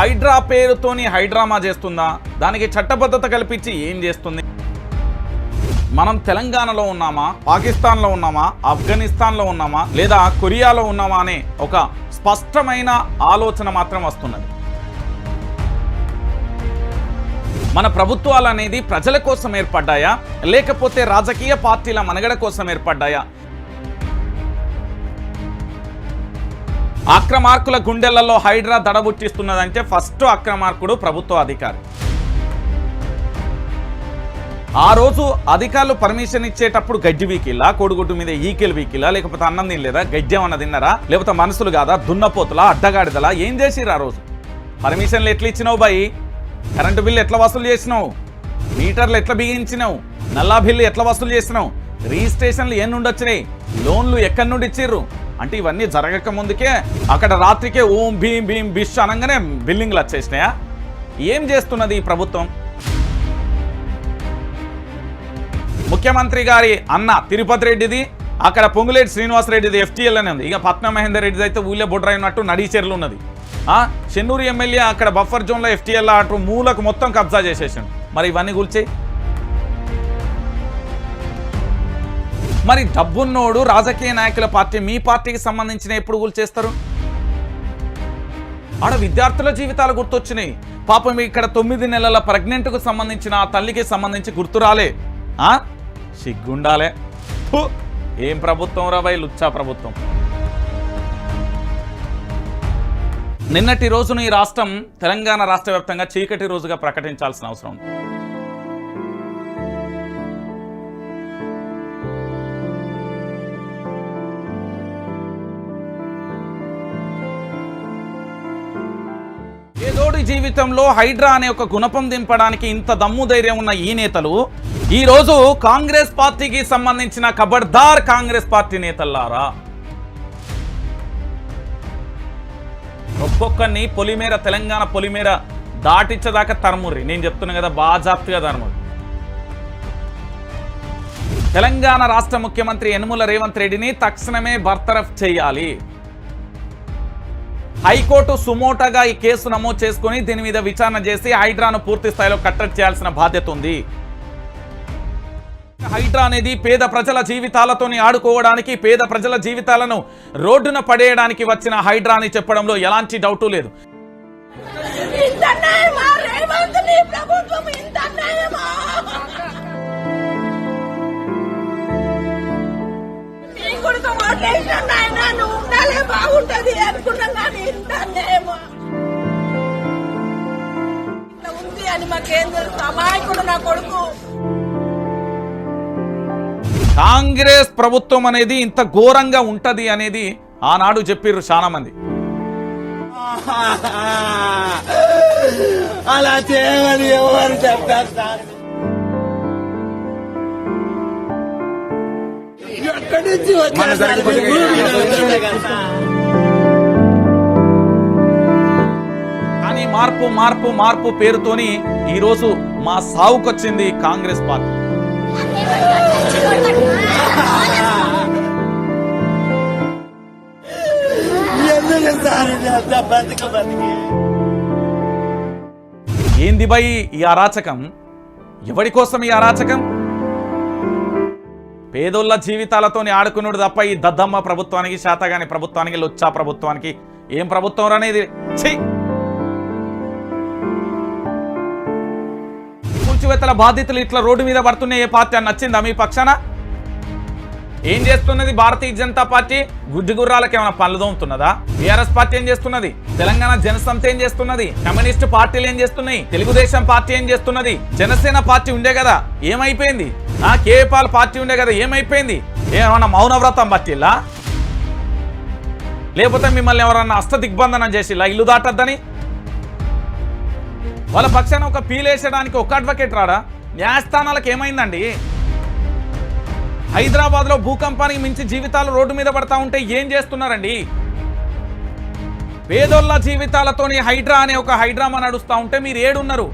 హైడ్రా పేరుతోని హైడ్రామా చేస్తుందా? దానికి చట్టబద్ధత కల్పించి ఏం చేస్తుంది? మనం తెలంగాణలో ఉన్నామా? పాకిస్తాన్లో ఉన్నామా? ఆఫ్ఘనిస్తాన్లో ఉన్నామా? లేదా కొరియాలో ఉన్నామా అనే ఒక స్పష్టమైన ఆలోచన మాత్రం వస్తున్నది. మన ప్రభుత్వాలు అనేది ప్రజల కోసం ఏర్పడ్డాయా? లేకపోతే రాజకీయ పార్టీల మనగడ కోసం ఏర్పడ్డాయా? అక్రమార్కుల గుండెలలో హైడ్రా దడబుట్టిస్తున్నదంటే ఫస్ట్ అక్రమార్కుడు ప్రభుత్వ అధికారి. ఆ రోజు అధికారులు పర్మిషన్ ఇచ్చేటప్పుడు గడ్డి వీకిల్లా కోడిగుడ్డు మీద ఈకెల్ వీకిల్లా లేకపోతే అన్నం తినలేదా గడ్డి ఏమన్నా తిన్నారా లేకపోతే మనుషులు కాదా దున్నపోతులా అడ్డగాడిదలా ఏం చేసిర్రు ఆ రోజు? పర్మిషన్లు ఎట్లా ఇచ్చినావు బాయి? కరెంటు బిల్లు ఎట్లా వసూలు చేసినావు? మీటర్లు ఎట్లా బిగించినావు? నల్లా బిల్లు ఎట్లా వసూలు చేసినావు? రిజిస్ట్రేషన్లు ఎన్ని నుండి వచ్చినాయి లోన్లు ఎక్కడి నుండి ఇచ్చిర్రు? అంటే ఇవన్నీ జరగక ముందుకే అక్కడ రాత్రికే ఓం భీం భీం బిష్ అనగానే బిల్డింగ్లు వచ్చేసినాయా? ఏం చేస్తున్నది ఈ ప్రభుత్వం? ముఖ్యమంత్రి గారి అన్న తిరుపతి రెడ్డిది అక్కడ పొంగులేటి శ్రీనివాసరెడ్డిది ఎఫ్టీఎల్ అనే ఉంది. ఇక పట్నం మహేందర్ రెడ్డిది అయితే ఊళ్ళో బొడ్రాయి ఉన్నట్టు నడిచేర్లు ఉన్నది. చెన్నూరు ఎమ్మెల్యే అక్కడ బఫర్ జోన్లో ఎఫ్టీఎల్ అటు మూలకు మొత్తం కబ్జా చేసేసాడు. మరి ఇవన్నీ కూల్చేయి. మరి డబ్బున్నోడు రాజకీయ నాయకుల పార్టీ మీ పార్టీకి సంబంధించిన ఎప్పుడు చేస్తారు? ఆడ విద్యార్థుల జీవితాలు గుర్తొచ్చినాయి. పాపం ఇక్కడ తొమ్మిది నెలల ప్రెగ్నెంట్కు సంబంధించిన ఆ తల్లికి సంబంధించి గుర్తురాలే ఆ? సిగ్గుండాలే. ఏం ప్రభుత్వం రాబాయి లుచ్చా ప్రభుత్వం. నిన్నటి రోజును ఈ రాష్ట్రం తెలంగాణ రాష్ట్ర వ్యాప్తంగా చీకటి రోజుగా ప్రకటించాల్సిన అవసరం ఉంది. ఏదోడి జీవితంలో హైడ్రా అనే ఒక గుణపం దింపడానికి ఇంత దమ్ము ధైర్యం ఉన్న ఈ నేతలు ఈ రోజు కాంగ్రెస్ పార్టీకి సంబంధించిన కబర్దార్ కాంగ్రెస్ పార్టీ నేతల్లారా? ఒక్కొక్కరిని పొలిమేర తెలంగాణ పొలిమేర దాటించదాకా తరముర్రి. నేను చెప్తున్నా కదా బాజాప్తిగా తరముర్రి. తెలంగాణ రాష్ట్ర ముఖ్యమంత్రి యనుమల రేవంత్ రెడ్డిని తక్షణమే బర్తరఫ్ చేయాలి. హైకోర్టు సుమోటగా ఈ కేసు నమోదు చేసుకుని దీని మీద విచారణ చేసి హైడ్రాను పూర్తి స్థాయిలో కట్టడి చేయాల్సిన బాధ్యత ఉంది. హైడ్రా అనేది పేద ప్రజల జీవితాలతోని ఆడుకోవడానికి పేద ప్రజల జీవితాలను రోడ్డున పడేయడానికి వచ్చిన హైడ్రా అని చెప్పడంలో ఎలాంటి డౌటు లేదు. నువ్వు? ఉండాలే బాగుంటది అనుకున్నాం కానీ ఇంత అన్యాయమా ఇట్లా ఉంది అని మాకేం తెలుసు అమాయకుడు నా కొడుకు. కాంగ్రెస్ ప్రభుత్వం అనేది ఇంత ఘోరంగా ఉంటది అనేది ఆనాడు చెప్పిర్రు చాలా మంది. అలా చేయమని ఎవరు చెప్పారు ఎక్కడి నుంచి. కానీ మార్పు మార్పు మార్పు పేరుతోని ఈరోజు మా సావుకొచ్చింది కాంగ్రెస్ పార్టీ. ఏంది బై ఈ అరాచకం? ఎవడి కోసం ఈ అరాచకం? పేదోళ్ళ జీవితాలతోని ఆడుకున్నాడు తప్ప ఈ దద్దమ్మ ప్రభుత్వానికి శాతగాని ప్రభుత్వానికి లొచ్చా ప్రభుత్వానికి ఏం ప్రభుత్వం అనేది ఛీ! కూల్చివేతల బాధితులు ఇట్లా రోడ్డు మీద పడుతున్నాయి ఏ పార్టీ అని నచ్చిందా మీ పక్షాన? ఏం చేస్తున్నది భారతీయ జనతా పార్టీ? గుడ్డి గుర్రాలకు ఏమైనా పనులు దోముతున్నదా? బీఆర్ఎస్ పార్టీ ఏం చేస్తున్నది? తెలంగాణ జనసమితి ఏం చేస్తున్నది? కమ్యూనిస్ట్ పార్టీలు ఏం చేస్తున్నాయి? తెలుగుదేశం పార్టీ ఏం చేస్తున్నది? జనసేన పార్టీ ఉండే కదా ఏమైపోయింది? ఆ కేపాల్ పార్టీ ఉండే కదా ఏమైపోయింది? ఏమన్నా మౌనవ్రతం పట్టిల్లా? లేకపోతే మిమ్మల్ని ఎవరన్నా అస్త దిగ్బంధనం చేసిల్లా? ఇల్లు దాటద్దని? వాళ్ళ పక్షాన ఒక పీలేసడానికి ఒక అడ్వకేట్ రాడా? న్యాయస్థానాలకు ఏమైందండి? హైదరాబాద్లో భూకంపానికి మించి జీవితాలు రోడ్డు మీద పడతా ఉంటే ఏం చేస్తున్నారండి? పేదోళ్ళ జీవితాలతోని హైడ్రా అనే ఒక హైడ్రామా నడుస్తూ ఉంటే మీరు ఏడున్నారు.